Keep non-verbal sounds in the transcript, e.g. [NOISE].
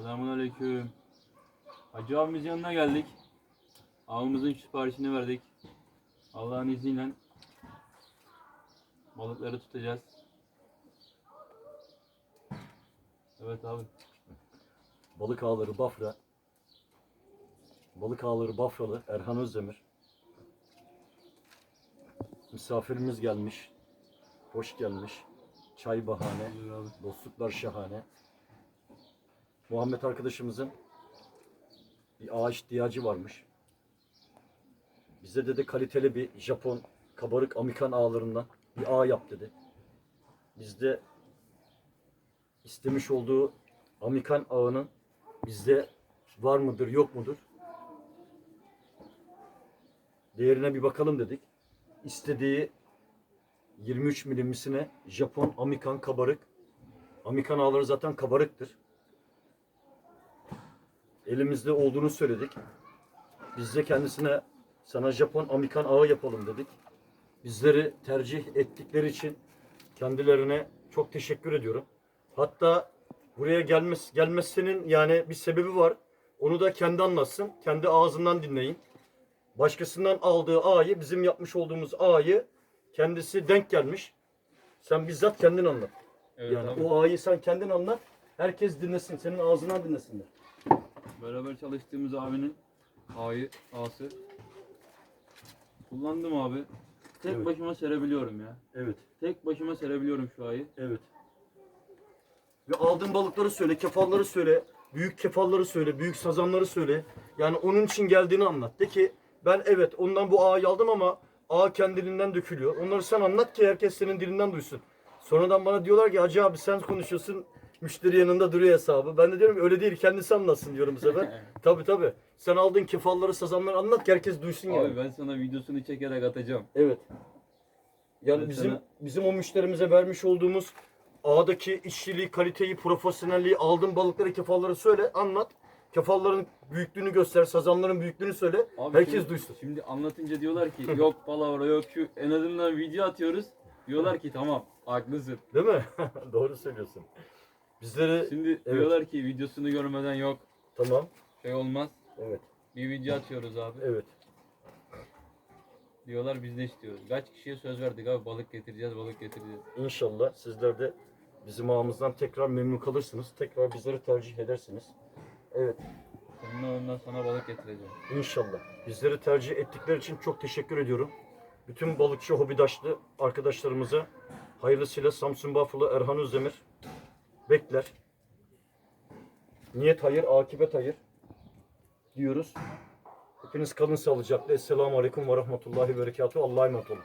Selamünaleyküm. Hacı abimizin yanına geldik. Avımızın siparişini verdik. Allah'ın izniyle balıkları tutacağız. Evet abi. Balık ağları Bafra. Balık ağları Bafralı Erhan Özdemir. Misafirimiz gelmiş. Hoş gelmiş. Çay bahane. Dostluklar şahane. Muhammed arkadaşımızın bir ağaç ihtiyacı varmış. Bize dedi kaliteli bir Japon kabarık Amerikan ağlarından bir ağ yap dedi. Bizde istemiş olduğu Amerikan ağının bizde var mıdır yok mudur? Değerine bir bakalım dedik. İstediği 23 milimisine Japon Amerikan kabarık Amerikan ağları zaten kabarıktır. Elimizde olduğunu söyledik. Biz de kendisine sana Japon Amerikan ağı yapalım dedik. Bizleri tercih ettikleri için kendilerine çok teşekkür ediyorum. Hatta buraya gelmesi, gelmesinin yani bir sebebi var. Onu da kendi anlatsın. Kendi ağzından dinleyin. Başkasından aldığı ağayı, bizim yapmış olduğumuz ağayı kendisi denk gelmiş. Sen bizzat kendin anlat. Evet Yani abi. o ağayı sen kendin anlat. Herkes dinlesin. Senin ağzından dinlesinler. Beraber çalıştığımız abinin ağayı, ağası. Kullandım abi. Tek Evet. başıma serebiliyorum ya. Evet. Tek başıma serebiliyorum şu ağayı. Evet. Ve aldığın balıkları söyle, kefalları söyle, büyük kefalları söyle, büyük sazanları söyle. Yani onun için geldiğini anlat. De ki ben evet ondan bu ağayı aldım ama ağ kendiliğinden dökülüyor. Onları sen anlat ki herkes senin dilinden duysun. Sonradan bana diyorlar ki Hacı abi sen konuşuyorsun, müşteri yanında duruyor hesabı. Ben de diyorum ki öyle değil kendisi anlatsın diyorum bu sefer. [LAUGHS] tabii tabii. Sen aldığın kefalları, sazanları anlat ki herkes duysun yani. Abi ben sana videosunu çekerek atacağım. Evet. Yani Ben bizim sana- bizim o müşterimize vermiş olduğumuz ağdaki işçiliği, kaliteyi, profesyonelliği, aldığın balıkları, kefalları söyle, anlat. Kefalların büyüklüğünü göster, sazanların büyüklüğünü söyle. Abi herkes şimdi, duysun. Şimdi anlatınca diyorlar ki yok palavra yok şu en azından video atıyoruz. Diyorlar ki tamam haklısın. Değil mi? [LAUGHS] Doğru söylüyorsun. Bizleri Şimdi diyorlar ki videosunu görmeden yok tamam. şey olmaz. Evet. Bir video atıyoruz abi. Evet. Diyorlar biz de istiyoruz. Kaç kişiye söz verdik abi balık getireceğiz balık getireceğiz. İnşallah sizler de bizim ağımızdan tekrar memnun kalırsınız. Tekrar bizleri tercih edersiniz. Evet. Senin ağından sana balık getireceğim. İnşallah. Bizleri tercih ettikleri için çok teşekkür ediyorum. Bütün balıkçı hobidaşlı arkadaşlarımıza hayırlısıyla Samsun Bafralı Erhan Özdemir bekler. Niyet hayır, akibet hayır diyoruz. Hepiniz kalın sağlıcakla. Esselamu Aleyküm ve Rahmetullahi ve Berekatuhu. Allah'a emanet olun.